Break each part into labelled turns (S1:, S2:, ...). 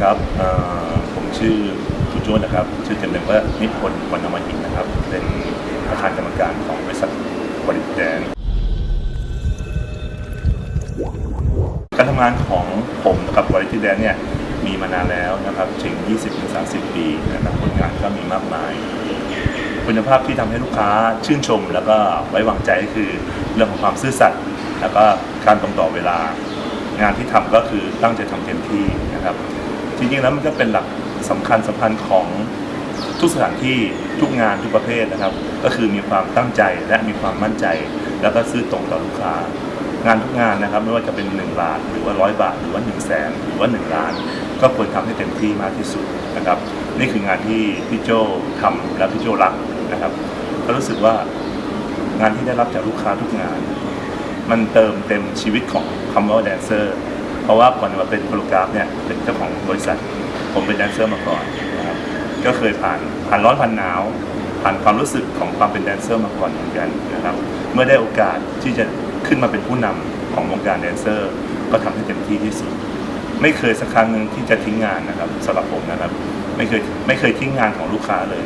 S1: ครับผมชื่อคุณโจ้นะครับ ชื่อเต็มๆว่านิพนธ์วรรณมาหินนะครับ เป็นประธานกรรมการของบริษัทบริแดนการทำงานของผมกับบริษัทแดนเนี่ยมีมานานแล้วนะครับถึง 20-30 ปีนะครับผลงานก็มีมากมาย คุณภาพที่ทำให้ลูกค้าชื่นชม แล้วก็ไว้วางใจก็คือเรื่องของความซื่อสัตย์แล้วก็การตรงต่อเวลางานที่ทำก็คือตั้งใจทำเต็มที่นะครับ จริงๆแล้วมันก็เป็นหลักสำคัญสำคัญของทุกสถานที่ทุกงานทุกประเภทนะครับ ก็คือมีความตั้งใจและมีความมั่นใจ แล้วก็ซื่อตรงต่อลูกค้างานทุกงานนะครับ ไม่ว่าจะเป็น 1 บาท หรือว่าร้อยบาท หรือว่า1 0 0 0 0แสนหรือว่า 1 ล้าน ก็ควรทำให้เต็มที่มากที่สุดนะครับ นี่คืองานที่พี่โจทำและพี่โจรักนะครับ ก็รู้สึกว่างานที่ได้รับจากลูกค้าทุกงาน มันเติมเต็มชีวิตของคำว่าแดนเซอร์ เพราะว่าก่อนมาเป็นโคโรกราฟเนี่ยเป็นเจ้าของบริษัท ผมเป็นแดนเซอร์มาก่อนนะครับก็เคยผ่านผ่านร้อนผ่านหนาว ผ่านความรู้สึกของความเป็นแดนเซอร์มาก่อนเหมือนกันนะครับ เมื่อได้โอกาสที่จะขึ้นมาเป็นผู้นำของวงการแดนเซอร์ ก็ทำให้เต็มที่ที่สุด ไม่เคยสักครั้งหนึ่งที่จะทิ้งงานนะครับสำหรับผมนะครับ ไม่เคยไม่เคยทิ้งงานของลูกค้าเลย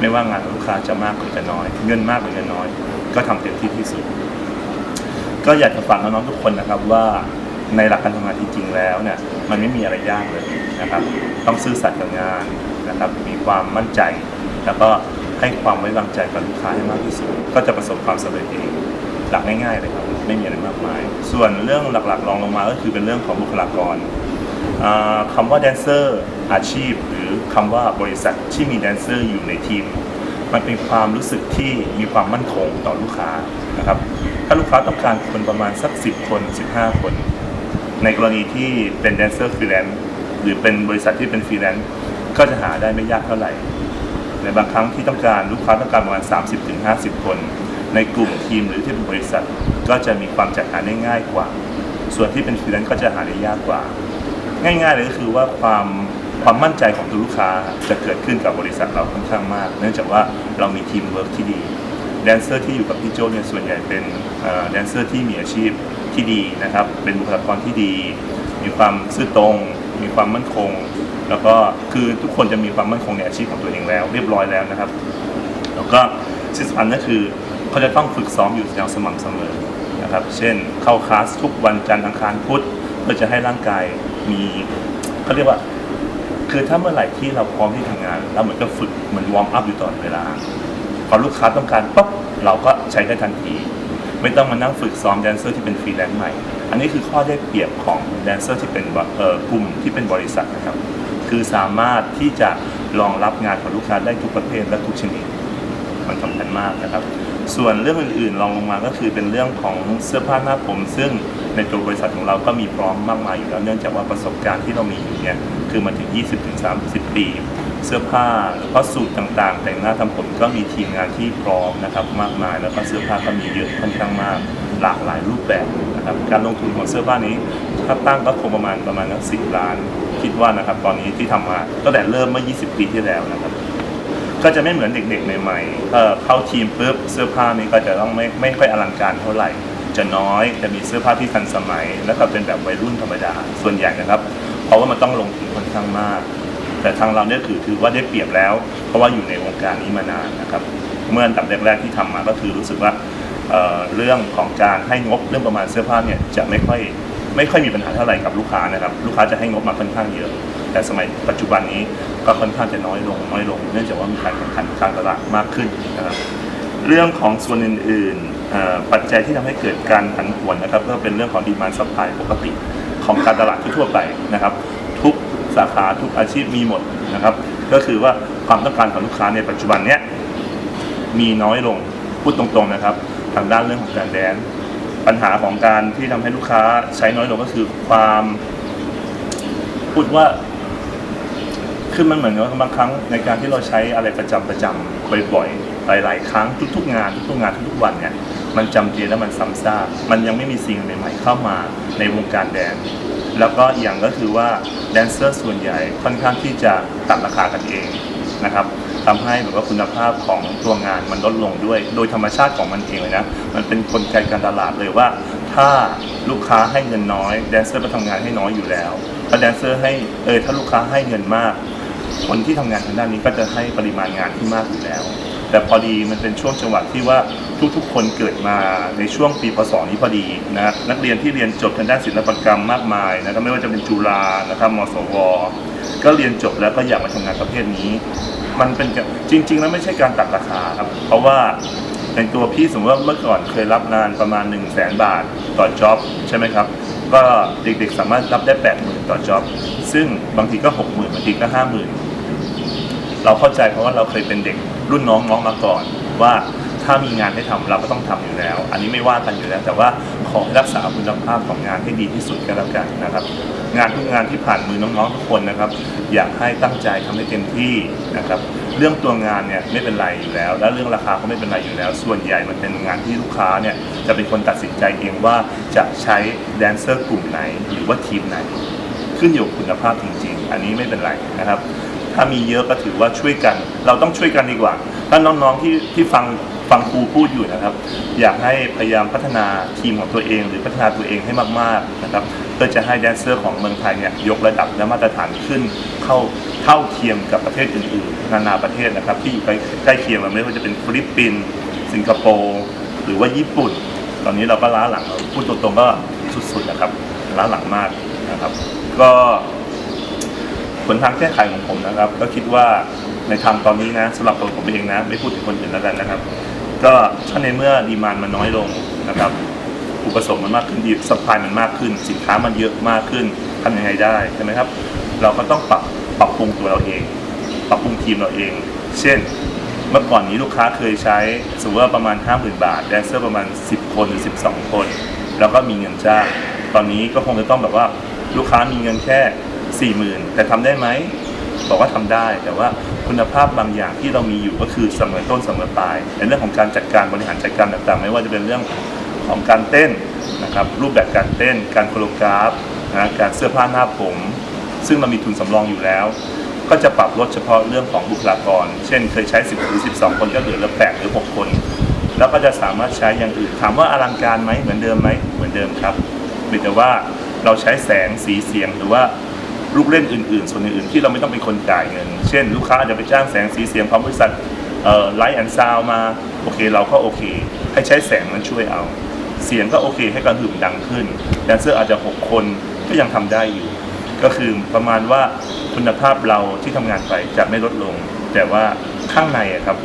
S1: ไม่ว่างานของลูกค้าจะมากหรือจะน้อย เงินมากหรือเงินน้อย ก็ทำเต็มที่ที่สุด ก็อยากจะฝากน้องๆทุกคนนะครับว่า ในหลักการทำงานจริง ๆ แล้วเนี่ยมันไม่มีอะไรยากเลยนะครับ ต้องซื่อสัตย์กับงานนะครับ มีความมั่นใจ แล้วก็ให้ความไว้วางใจกับลูกค้าให้มากที่สุด ก็จะประสบความสำเร็จเองหลักง่ายๆเลยครับไม่มีอะไรมากมาย ส่วนเรื่องหลักๆรองลงมาก็คือเป็นเรื่องของบุคลากรอ่าคำว่าแดนเซอร์อาชีพ หรือคำว่าบริษัทที่มีแดนเซอร์อยู่ในทีม มันเป็นความรู้สึกที่มีความมั่นคงต่อลูกค้านะครับถ้าลูกค้าต้องการคนประมาณสัก 10 คน 15 คน ในกรณีที่เป็นแดนเซอร์ฟรีแลนซ์หรือเป็นบริษัทที่เป็นฟรีแลนซ์ก็จะหาได้ไม่ยากเท่าไหร่ ในบางครั้งที่ต้องการลูกค้าต้องการประมาณ 30-50 คน ในกลุ่มทีมหรือที่เป็นบริษัทก็จะมีความจัดหาได้ง่ายกว่า ส่วนที่เป็นฟรีแลนซ์ก็จะหาได้ยากกว่า ง่ายๆเลยก็คือว่าความความมั่นใจของตัวลูกค้าจะเกิดขึ้นกับบริษัทเราค่อนข้างมาก เนื่องจากว่าเรามีทีมเวิร์กที่ดีแดนเซอร์ที่อยู่กับพี่โจเนี่ยส่วนใหญ่เป็นแดนเซอร์ที่มีอาชีพ ที่ดีนะครับ เป็นบุคลากรที่ดี มีความซื่อตรง มีความมั่นคง แล้วก็คือทุกคนจะมีความมั่นคงในอาชีพของตัวเองแล้ว เรียบร้อยแล้วนะครับ แล้วก็สิ่งสำคัญก็คือเขาจะต้องฝึกซ้อมอยู่อย่างสม่ำเสมอนะครับ เช่น เข้าคลาสทุกวันจันทร์อังคารพุธเพื่อจะให้ร่างกายมีเขาเรียกว่าคือถ้าเมื่อไหร่ที่เราพร้อมที่ทำงานเราเหมือนกับฝึกเหมือนวอร์มอัพอยู่ตลอดเวลาพอลูกค้าต้องการปุ๊บเราก็ใช้ได้ทันที ไม่ต้องมานั่งฝึกซ้อมแดนเซอร์ที่เป็นฟรีแลนซ์ใหม่ อันนี้คือข้อได้เปรียบของแดนเซอร์ที่เป็นแบบเอ่อกลุ่มที่เป็นบริษัทนะครับ คือสามารถที่จะรองรับงานของลูกค้าได้ทุกประเภทและทุกชนิด มันสำคัญมากนะครับ ส่วนเรื่องอื่นๆรองลงมาก็คือเป็นเรื่องของเสื้อผ้าหน้าผม ซึ่งในตัวบริษัทของเราก็มีพร้อมมากมายอยู่แล้วเนื่องจากว่าประสบการณ์ที่เรามีอยู่เนี่ยคือมาถึง 20-30 ปี เสื้อผ้าหรือว่าสูตรต่างๆ แต่งหน้าทำผมก็มีทีมงานที่พร้อมนะครับมากมาย แล้วก็เสื้อผ้าก็มีเยอะค่อนข้างมากหลากหลายรูปแบบนะครับการลงทุนของเสื้อผ้านี้ถ้าตั้งก็คงประมาณประมาณนักสิบล้าน คิดว่านะครับตอนนี้ที่ทำมาตั้งแต่เริ่มเมื่อ 20 ปีที่แล้วนะครับก็จะไม่เหมือนเด็กๆใหม่ๆเอ่อเข้าทีมปุ๊บเสื้อผ้านี้ก็จะต้องไม่ไม่ค่อยอลังการเท่าไหร่จะน้อยจะมีเสื้อผ้าที่ทันสมัย แล้วก็เป็นแบบวัยรุ่นธรรมดาส่วนใหญ่นะครับ เพราะว่ามันต้องลงทุนค่อนข้างมาก แต่ทางเราเนี่ยถือถือว่าได้เปรียบแล้ว เพราะว่าอยู่ในวงการนี้มานานนะครับ เมื่ออันดับแรกๆที่ทำมาก็คือรู้สึกว่าเเรื่องของการให้งบเรื่องประมาณเสื้อผ้าเนี่ยจะไม่ค่อยไม่ค่อยมีปัญหาเท่าไหร่กับลูกค้านะครับ ลูกค้าจะให้งบมาค่อนข้างเยอะ แต่สมัยปัจจุบันนี้ก็ค่อนข้างจะน้อยลงน้อยลง เนื่องจากว่ามีการแข่งขันการตลาดมากขึ้นนะครับเรื่องของส่วนอื่นๆปัจจัยที่ทำให้เกิดการผันผวนนะครับก็เป็นเรื่องของดีมานซัพพลายปกติของการตลาดทั่วไปนะครับ ทุก สาขาทุกอาชีพมีหมดนะครับ ก็คือว่าความต้องการของลูกค้าในปัจจุบันเนี้ยมีน้อยลงพูดตรงๆนะครับ ทางด้านเรื่องของการแดน ปัญหาของการที่ทำให้ลูกค้าใช้น้อยลงก็คือความพูดว่าคือมันเหมือนกับบางครั้งในการที่เราใช้อะไรประจำประจำบ่อยๆหลายๆครั้งทุกๆงานทุกๆงานทุกๆวันเนี่ย มันจำเจและมันซ้ำซากมันยังไม่มีสิ่งใหม่ๆเข้ามาในวงการแดน แล้วก็อีกอย่างก็คือว่าแดนเซอร์ส่วนใหญ่ค่อนข้างที่จะตัดราคากันเองนะครับทำให้แบบว่าคุณภาพของตัวงานมันลดลงด้วย โดยธรรมชาติของมันเองเลยนะ มันเป็นกลไกการตลาดเลยว่า ถ้าลูกค้าให้เงินน้อยแดนเซอร์ก็ทำงานให้น้อยอยู่แล้วถ้าแดนเซอร์ให้เออถ้าลูกค้าให้เงินมาก คนที่ทำงานทางด้านนี้ก็จะให้ปริมาณงานที่มากอยู่แล้ว แต่พอดีมันเป็นช่วงจังหวะที่ว่าทุกๆ คนเกิดมาในช่วงปีพศนี้พอดีนะนักเรียนที่เรียนจบทางด้านศิลปกรรมมากมายนะครับไม่ว่าจะเป็นจุฬานะครับมศวก็เรียนจบแล้วก็อยากมาทำงานประเภทนี้ มันเป็นจริง ๆ แล้วไม่ใช่การตัดราคาครับเพราะว่าในตัวพี่สมมติว่าเมื่อก่อนเคยรับงานประมาณ 1 0 0 0 0แสนบาทต่อจ็อบใช่ไหมครับ ก็เด็กๆสามารถรับได้ 80,000 ต่อจ็อบซึ่งบางทีก็ 60,000บางทีก็ 50,000 เราเข้าใจเพราะว่าเราเคยเป็นเด็ก รุ่นน้องน้องมาก่อน ว่าถ้ามีงานให้ทำเราก็ต้องทำอยู่แล้ว อันนี้ไม่ว่ากันอยู่แล้ว แต่ว่าขอรักษาคุณภาพของงานให้ดีที่สุดก็แล้วกันนะครับ งานทุกงานที่ผ่านมือน้องๆทุกคนนะครับ อยากให้ตั้งใจทำให้เต็มที่นะครับ เรื่องตัวงานเนี่ยไม่เป็นไรอยู่แล้ว และเรื่องราคาก็ไม่เป็นไรอยู่แล้ว ส่วนใหญ่มันเป็นงานที่ลูกค้าเนี่ยจะเป็นคนตัดสินใจเองว่าจะใช้แดนเซอร์กลุ่มไหน หรือว่าทีมไหน ขึ้นอยู่กับคุณภาพจริง ๆ อันนี้ไม่เป็นไรนะครับ ถ้ามีเยอะก็ถือว่าช่วยกัน เราต้องช่วยกันดีกว่า ถ้าน้องๆที่ที่ฟังฟังครูพูดอยู่นะครับ อยากให้พยายามพัฒนาทีมของตัวเอง หรือพัฒนาตัวเองให้มากๆนะครับเพื่อจะให้แดนเซอร์ของเมืองไทยเนี่ยยกระดับและมาตรฐานขึ้นเข้าเท่าเทียมกับประเทศอื่นๆนานาประเทศนะครับที่อยู่ใกล้ใกล้เคียงเราไม่ว่าจะเป็นฟิลิปปินส์สิงคโปร์หรือว่าญี่ปุ่น ตอนนี้เราก็ล้าหลังพูดตรงๆก็สุดๆนะครับล้าหลังมากนะครับ ก็ ผลทางแก้ไขของผมนะครับ ก็คิดว่าในทางตอนนี้นะสำหรับตัวผมเองนะไม่พูดถึงคนอื่นแล้วกันนะครับ ก็ถ้าในเมื่อดีมานมันน้อยลงนะครับ อุปสงค์มันมากขึ้นดีสปายมันมากขึ้น สินค้ามันเยอะมากขึ้นทำยังไงได้ใช่ไหมครับ เราก็ต้องปรับปรับปรุงตัวเราเอง ปรับปรุงทีมเราเอง เช่นเมื่อก่อนนี้ลูกค้าเคยใช้สมมติว่าประมาณ 50,000 บาทแดนเซอร์ประมาณ 10 คนหรือ 12 คน แล้วก็มีเงินจ้าง ตอนนี้ก็คงจะต้องแบบว่าลูกค้ามีเงินแค่ 40,000แต่ทำได้ไหมบอกว่าทำได้ แต่ว่าคุณภาพบางอย่างที่เรามีอยู่ก็คือเสมอต้นเสมอปลายในเรื่องของการจัดการบริหารจัดการต่างๆ ไม่ว่าจะเป็นเรื่องของการเต้นนะครับรูปแบบการเต้น การโคโรกราฟนะการเสื้อผ้าหน้าผม ซึ่งเรามีทุนสำรองอยู่แล้ว ก็จะปรับลดเฉพาะเรื่องของบุคลากร เช่น เคยใช้ 10 หรือ 12 คนก็เหลือเหลือ8หรือ 6 คน แล้วก็จะสามารถใช้อย่างอื่น ถามว่าอลังการไหมเหมือนเดิมไหมเหมือนเดิมครับเพียงแต่ว่าเราใช้แสงสีเสียงหรือว่า ลูกเล่นอื่นๆ ส่วนอื่นๆที่เราไม่ต้องเป็นคนจ่ายเงิน เช่น ลูกค้าอาจจะไปจ้างแสงสีเสียงของบริษัทไลท์แอนด์ซาวมาโอเคเราก็โอเค ให้ใช้แสงมันช่วยเอา เสียงก็โอเค ให้กระหึ่มดังขึ้นแดนเซอร์อาจจะ 6 คนก็ยังทำได้อยู่ ก็คือประมาณว่าคุณภาพเราที่ทำงานไปจะไม่ลดลง แต่ว่าข้างในครับ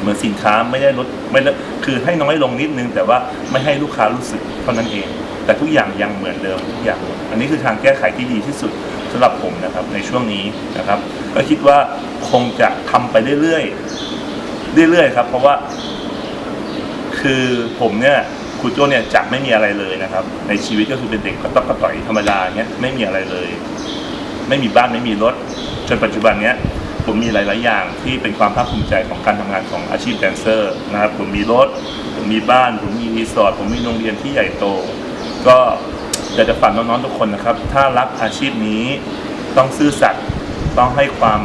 S1: เหมือนสินค้าไม่ได้ลดไม่ได้คือให้น้อยลงนิดนึง แต่ว่าไม่ให้ลูกค้ารู้สึกเท่านั้นเอง แต่ทุกอย่างยังเหมือนเดิมทุกอย่าง อันนี้คือทางแก้ไขที่ดีที่สุด สำหรับผมนะครับในช่วงนี้นะครับ ก็คิดว่าคงจะทำไปเรื่อยๆเรื่อยๆครับ เพราะว่า คือผมเนี่ยครูโจ้เนี่ยจะไม่มีอะไรเลยนะครับ ในชีวิตก็คือเป็นเด็กกระต๊อกกระต่อยธรรมดาเงี้ยไม่มีอะไรเลย ไม่มีบ้านไม่มีรถ จนปัจจุบันเนี้ยผมมีหลาย ๆ อย่างที่เป็นความภาคภูมิใจของการทำงานของอาชีพแดนเซอร์นะครับ ผมมีรถ ผมมีบ้าน ผมมีรีสอร์ท ผมมีโรงเรียนที่ใหญ่โต ก็ อยากจะฝากน้องๆทุกคนนะครับ ถ้ารักอาชีพนี้ต้องซื่อสัตย์ต้องให้ความ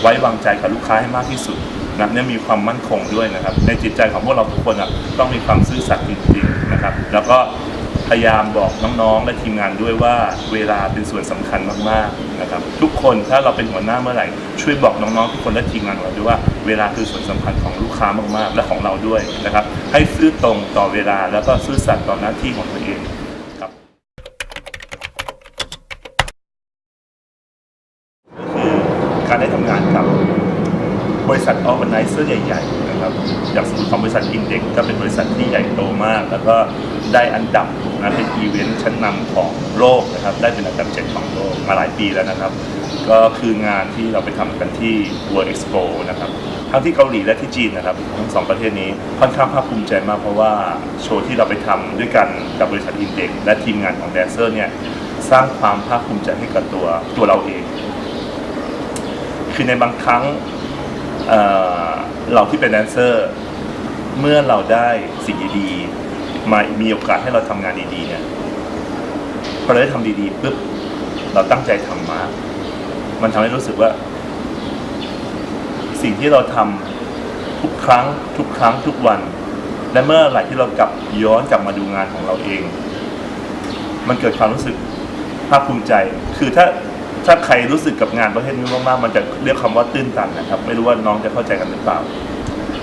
S1: ไว้วางใจกับลูกค้าให้มากที่สุดนะเนี่ยมีความมั่นคงด้วยนะครับ ในจิตใจของพวกเราทุกคนอะต้องมีความซื่อสัตย์จริงๆนะครับ แล้วก็พยายามบอกน้องๆและทีมงานด้วยว่าเวลาเป็นส่วนสำคัญมากๆนะครับ ทุกคนถ้าเราเป็นหัวหน้าเมื่อไหร่ช่วยบอกน้องๆทุกคนและทีมงานเราด้วยว่าเวลาคือส่วนสำคัญของลูกค้ามากๆ และของเราด้วยนะครับ ให้ซื่อตรงต่อเวลาแล้วก็ซื่อสัตย์ต่อหน้าที่ของตัวเองครับ คือการได้ทำงานกับบริ ษัทออแกไนเซอร์ใหญ่ๆนะครับอย่างสมมติของบริษัทอินเด็กก็เป็นบริษัทที่ใหญ่โตมาก แล้วก็ได้อันดับนะเป็นอีเวนต์ชั้นนำของโลกนะครับได้เป็นอันดับเจ็ดของโลกมาหลายปีแล้วนะครับ ก็คืองานที่เราไปทำกันที่ World Expo นะครับทั้งที่เกาหลีและที่จีนนะครับทั้งสองประเทศนี้ค่อนข้างภาคภูมิใจมากเพราะว่าโชว์ที่เราไปทำด้วยกันกับบริษัทอินเด็กและทีมงานของแดนเซอร์เนี่ยสร้างความภาคภูมิใจให้กับตัวตัวเราเอง คือในบางครั้ง เอ่อเราที่เป็นแดนเซอร์ เมื่อเราได้สิ่งดีๆมามีโอกาสให้เราทำงานดีๆเนี่ยพอเราได้ทำดีๆปุ๊บเราตั้งใจทำมามันทำให้รู้สึกว่า สิ่งที่เราทำทุกครั้ง ทุกครั้งทุกวัน และเมื่อไหร่ที่เรากลับย้อนกลับมาดูงานของเราเอง มันเกิดความรู้สึกภาคภูมิใจ คือถ้า ถ้าใครรู้สึกกับงานประเภทนี้มากๆมันจะเรียกคำว่าตื้นตันนะครับ ไม่รู้ว่าน้องจะเข้าใจกันหรือเปล่า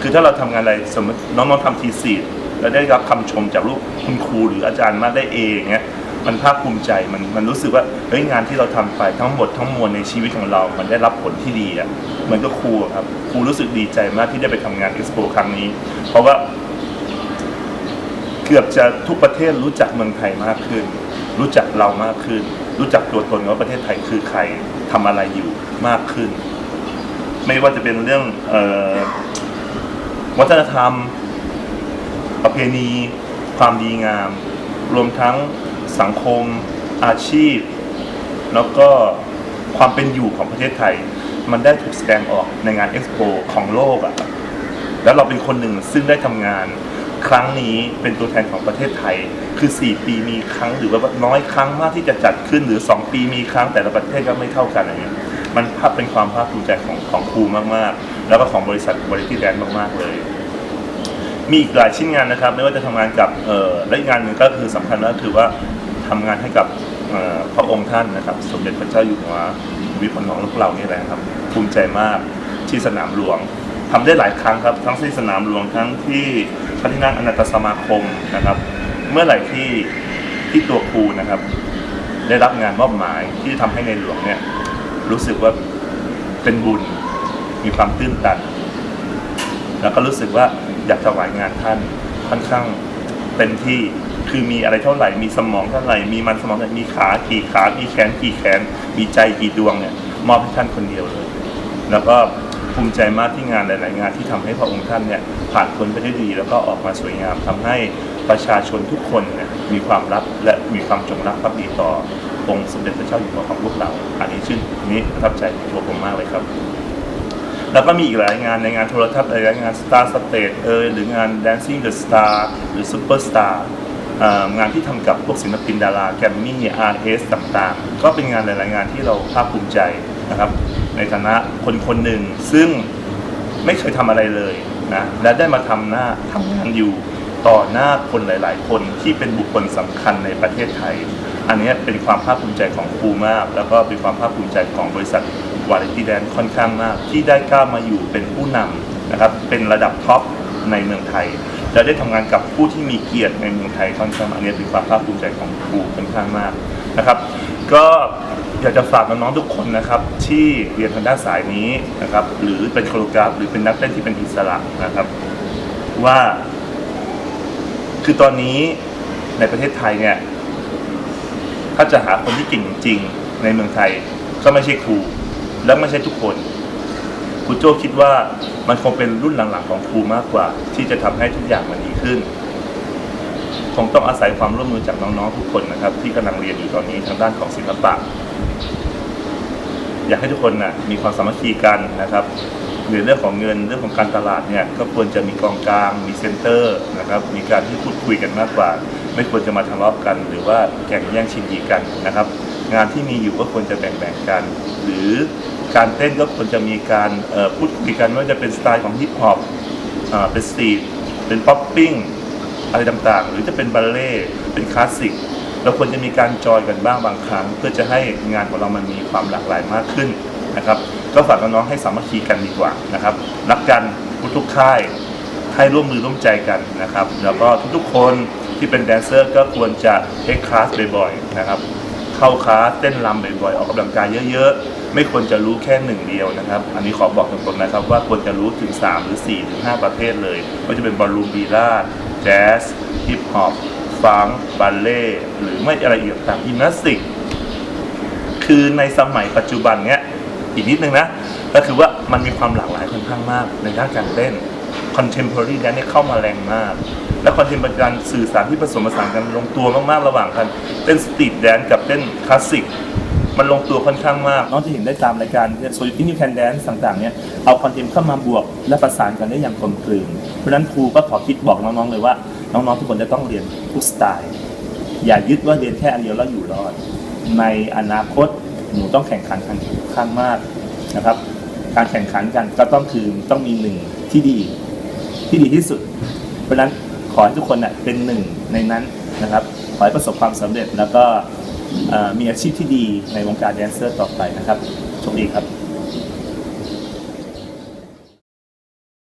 S1: คือถ้าเราทำงานอะไรสมมติน้องๆทำทีสีแล้วได้รับคำชมจากลูกคุณครูหรืออาจารย์มาได้เองเงี้ยมันภาคภูมิใจมันมันรู้สึกว่าเฮ้ยงานที่เราทำไปทั้งหมดทั้งมวลในชีวิตของเรา มันได้รับผลที่ดีอะเหมือนกับครูอะครับครูรู้สึกดีใจมากที่ได้ไปทำงานเอ็กซ์โปครั้งนี้ เพราะว่า เกือบจะทุกประเทศรู้จักเมืองไทยมากขึ้น รู้จักเรามากขึ้น รู้จักตัวตนว่าประเทศไทยคือใครทำอะไรอยู่มากขึ้น ไม่ว่าจะเป็นเรื่องออวัฒนธรรม ประเพณี ความดีงาม รวมทั้งสังคมอาชีพ แล้วก็ความเป็นอยู่ของประเทศไทย มันได้ถูกแสดงออกในงานเอ็กซ์โปของโลกอะแล้วเราเป็นคนหนึ่งซึ่งได้ทำงาน ครั้งนี้เป็นตัวแทนของประเทศไทย คือ 4 ปีมีครั้งหรือว่าน้อยครั้งมากที่จะจัดขึ้นหรือ 2 ปีมีครั้งแต่ละประเทศก็ไม่เท่ากันอะไรเงี้ยมันภาพเป็นความภาคภูมิใจของของครูมากๆ แล้วก็ของบริษัทบริษัทแดนมากๆเลย มีอีกหลายชิ้นงานนะครับ ไม่ว่าจะทำงานกับเอ่อและอีกงานหนึ่งก็คือสำคัญก็คือว่าทำงานให้กับพระองค์ท่านนะครับ สมเด็จพระเจ้าอยู่หัววิพลของลูกเรานี่แหละครับ ภูมิใจมากที่สนามหลวงทำได้หลายครั้งครับ ทั้งที่สนามหลวงทั้งที่ ระที่นั่งอนันตสมาคมนะครับ เมื่อไหร่ที่ที่ตัวครูนะครับ ได้รับงานมอบหมายที่ทำให้ในหลวงเนี่ยรู้สึกว่าเป็นบุญมีความตื้นตัน แล้วก็รู้สึกว่าอยากถวายงานท่านค่อนข้างเต็มที่คือมีอะไรเท่าไหร่ มีสมองเท่าไหร่ มีมันสมองมีขากี่ขา มีแขนกี่แขน มีใจกี่ดวงเนี่ยมอบให้ท่านคนเดียวเลย แล้วก็ ภูมิใจมากที่งานหลาย ๆ งานที่ทำให้พระองค์ท่านเนี่ยผ่านพ้นไปได้ดี แล้วก็ออกมาสวยงามทำให้ประชาชนทุกคนเนี่ยมีความรักและมีความจงรักภักดีต่อองค์สมเด็จพระเจ้าอยู่หัวของพวกเรา อันนี้ชื่นนี้ประทับใจตัวผมมากเลยครับ แล้วก็มีอีกหลายงานในงานโทรทัศน์หลายงาน Star Stage เอยหรืองาน Dancing the Star หรือ Superstar งานที่ทำกับพวกศิลปินดาราแกรมมี่ RS ต่างๆ ก็เป็นงานหลาย ๆ งานที่เราภาคภูมิใจนะครับ ในฐานะคนคนหนึ่งซึ่งไม่เคยทำอะไรเลยนะและได้มาทำหน้าทำงานอยู่ต่อหน้าคนหลาย ๆ คนที่เป็นบุคคลสำคัญในประเทศไทย อันนี้เป็นความภาคภูมิใจของครูมาก แล้วก็เป็นความภาคภูมิใจของบริษัทวาไรตี้แดนค่อนข้างมาก ที่ได้ก้าวมาอยู่เป็นผู้นำนะครับเป็นระดับท็อปในเมืองไทยและได้ทำงานกับผู้ที่มีเกียรติในเมืองไทยค่อนข้างอันนี้เป็นความภาคภูมิใจของครูค่อนข้างมากนะครับ ก็ อยากจะฝากน้องๆทุกคนนะครับ ที่เรียนทางด้านสายนี้นะครับ หรือเป็นโคโรกราฟหรือเป็นนักเต้นที่เป็นอิสระนะครับ ว่า คือตอนนี้ในประเทศไทยเนี่ย ถ้าจะหาคนที่เก่งจริงในเมืองไทย ก็ไม่ใช่ครู และไม่ใช่ทุกคนครูโจ้คิดว่ามันคงเป็นรุ่นหลังๆของครูมากกว่า ที่จะทำให้ทุกอย่างมันดีขึ้น คงต้องอาศัยความร่วมมือจากน้องๆทุกคนนะครับ ที่กำลังเรียนอยู่ตอนนี้ทางด้านของศิลปะ อยากให้ทุกคนนะมีความสามัคคีกันนะครับในเรื่องของเงินเรื่องของการตลาดเนี่ยก็ควรจะมีกองกลาง มีเซ็นเตอร์นะครับมีการที่พูดคุยกันมากกว่า ไม่ควรจะมาทะเลาะกัน หรือว่าแข่งแย่งชิงดีกันนะครับ งานที่มีอยู่ก็ควรจะแบ่งๆกัน หรือการเต้นก็ควรจะมีการพูดคุยกันว่าจะเป็นสไตล์ของฮิปฮอปเป็นสตรีทเป็นป๊อปปิ้ง อะไรต่างๆ หรือจะเป็นบัลเล่เป็นคลาสสิกเราควรจะมีการจอยกันบ้างบางครั้ง เพื่อจะให้งานของเรามันมีความหลากหลายมากขึ้นนะครับ ก็ฝากน้องๆให้สามัคคีกันดีกว่านะครับรักกันทุกๆค่ายให้ร่วมมือร่วมใจกันนะครับ แล้วก็ทุกๆคนที่เป็นแดนเซอร์ก็ควรจะเทคคลาสบ่อยๆนะครับเข้าคลาสเต้นรำบ่อยๆออกกำลังกายเยอะๆ ไม่ควรจะรู้แค่หนึ่งเดียวนะครับ อันนี้ขอบอกตรงๆนะครับว่าควรจะรู้ถึง 3 หรือ4ถึง5ประเภทเลยว่าจะเป็นบอลลูนบีลาด แจ๊สฮิปฮอปฟังบัลเล่หรือไม่อะไรอีกต่างยิมนาสติก คือในสมัยปัจจุบันเนี้ยอีกนิดนึงนะ ก็คือว่ามันมีความหลากหลายค่อนข้างมากในด้านการเต้น contemporary dance เนี่ยเข้ามาแรงมาก และ contemporary การสื่อสารที่ผสมผสานกันลงตัวมากๆ ระหว่างกันเต้นสตรีทแดนกับเต้นคลาสสิก มันลงตัวค่อนข้างมาก น้องจะเห็นได้ตามรายการโซลิตี้นิวแคนแดนต่างๆเนี่ยเอาคอนเทนต์เข้ามาบวกและประสานกันได้อย่างกลมกลืนเพราะฉะนั้นครูก็ขอคิดบอกน้องๆเลยว่า น้องๆทุกคนจะต้องเรียนทุกสไตล์ อย่ายึดว่าเรียนแค่อันเดียวแล้วอยู่รอด ในอนาคตหนูต้องแข่งขันกันข้างมากนะครับ การแข่งขันกันก็ต้องคือต้องมีหนึ่งที่ดีที่ดีที่สุด เพราะฉะนั้นขอให้ทุกคนน่ะเป็นหนึ่งในนั้นนะครับ ขอให้ประสบความสำเร็จแล้วก็ มีอาชีพที่ดีในวงการแดนเซอร์ต่อไปนะครับโชคดีครับ